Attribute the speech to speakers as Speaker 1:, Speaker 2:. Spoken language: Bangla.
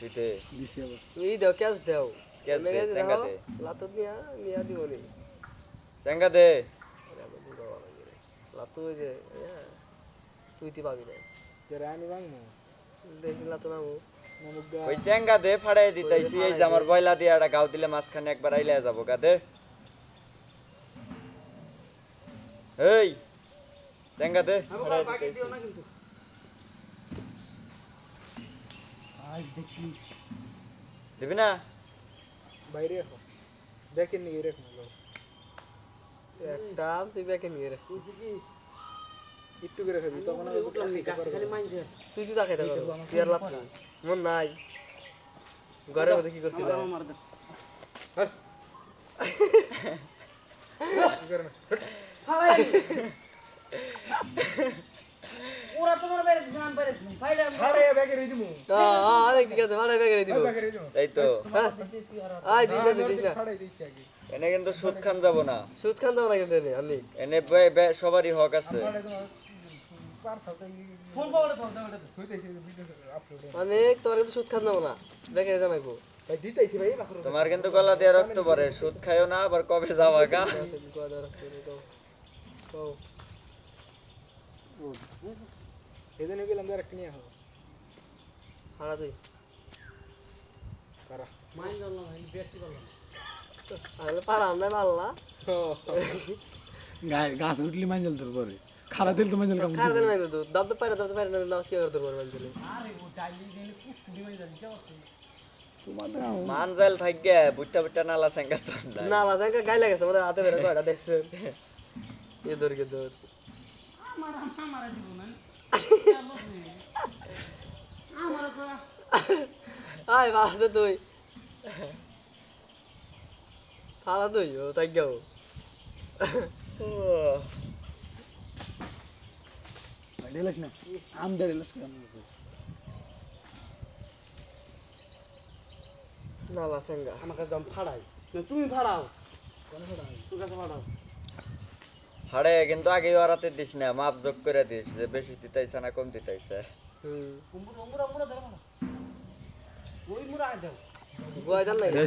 Speaker 1: তুই
Speaker 2: দিছি আবার
Speaker 3: তুমি দেও ক্যাশ দেও
Speaker 1: ক্যাশ দে, চেঙ্গা
Speaker 3: দাও,
Speaker 1: দে।
Speaker 3: লাতুত নিয়া নিয়া দিব নি
Speaker 1: চেঙ্গা দে
Speaker 3: লাতু যে তুই তি পাবি না
Speaker 2: যারা আমি ভাঙবো
Speaker 3: দেখি লাতু নামু
Speaker 1: ওই চেঙ্গা দে ফাড়াই দিতাইছি এই যে আমার বয়লা দিয়ে একটা গাও দিলে মাঝখানে একবার আইলে যাব গা দে এই চেঙ্গা দে ফাড়াই দিতাইছি
Speaker 2: আজ দেখি
Speaker 1: দিবি না
Speaker 2: বাইরে রাখো। দেখেন নি রেখ। না
Speaker 3: একটা তুই ব্যাকে নিয়ে রে
Speaker 2: একটু করে খাবি তখন
Speaker 3: তুই তুই তাকাই থাকো। তুই আর লাতু মন নাই। ঘরের মধ্যে কি করছিস
Speaker 4: ওরা তোমার বাইরে দিছে আমি বাইরে দিছি ফাইলে
Speaker 2: হাড়ে ব্যাগে রে দিমু
Speaker 3: ঠিক আছে দিব
Speaker 1: তো
Speaker 3: হ্যাঁ। আয় দিস না দিস না
Speaker 2: হাড়ে দিছি আগে।
Speaker 1: এনে কিন্তু সুদ খান যাব না।
Speaker 3: সুদ খান যাব না কিন্তু এনে, আমি
Speaker 1: সবারই হক আছে।
Speaker 2: পার
Speaker 3: অনেক তোমার কিন্তু সুদ খান যাব না।
Speaker 1: তোমার কিন্তু গলা দিয়ে রক্ত পড়ে সুদ খাইও না আবার কবে যাওয়া গা?
Speaker 2: এদিন গেলাম আর একটা নিয়ে হবে
Speaker 3: হারা তুই
Speaker 2: কারা
Speaker 4: মাইন্ড করলাম এই ব্যক্তি করলাম।
Speaker 3: আরে পারা নাই পারলা
Speaker 5: গাছ গাছ উঠলি মাঞ্জল তোর পরে। খারা দিল তো মাঞ্জল কাম
Speaker 3: খার দেন নাই তো দাব তো পারে দাব তো পারে না না কি করতে পারব আমি
Speaker 4: আরে ও ডাইলি গেলে কুস্কুড়ি মাইন্ড যাচ্ছে
Speaker 1: মান জাল থাকগে বুট্টা বুট্টা নালা সেঙ্গা তো
Speaker 3: না না গাই লাগেছে আমাদের হাতে বেরে কয়টা দেখছেন? এ দর কে দর আয় বাসে তুই? ফালা তুই ও তাই গাও
Speaker 5: না আম কেন
Speaker 4: আমাকে দম ফাড়াই। না তুমি ফাড়াও? তোর কাছে ফাড়াও।
Speaker 1: হাড়ে কিন্তু আগে ওরাতে দিস না মাপ যোগ করে দিস যে বেশি দিতাইছে না কম দিতাইছে।
Speaker 3: হুম।
Speaker 4: মুরা মুরা মুরা ধরো ওই মুরা দাও।
Speaker 3: গোয়া জান নাই
Speaker 5: এই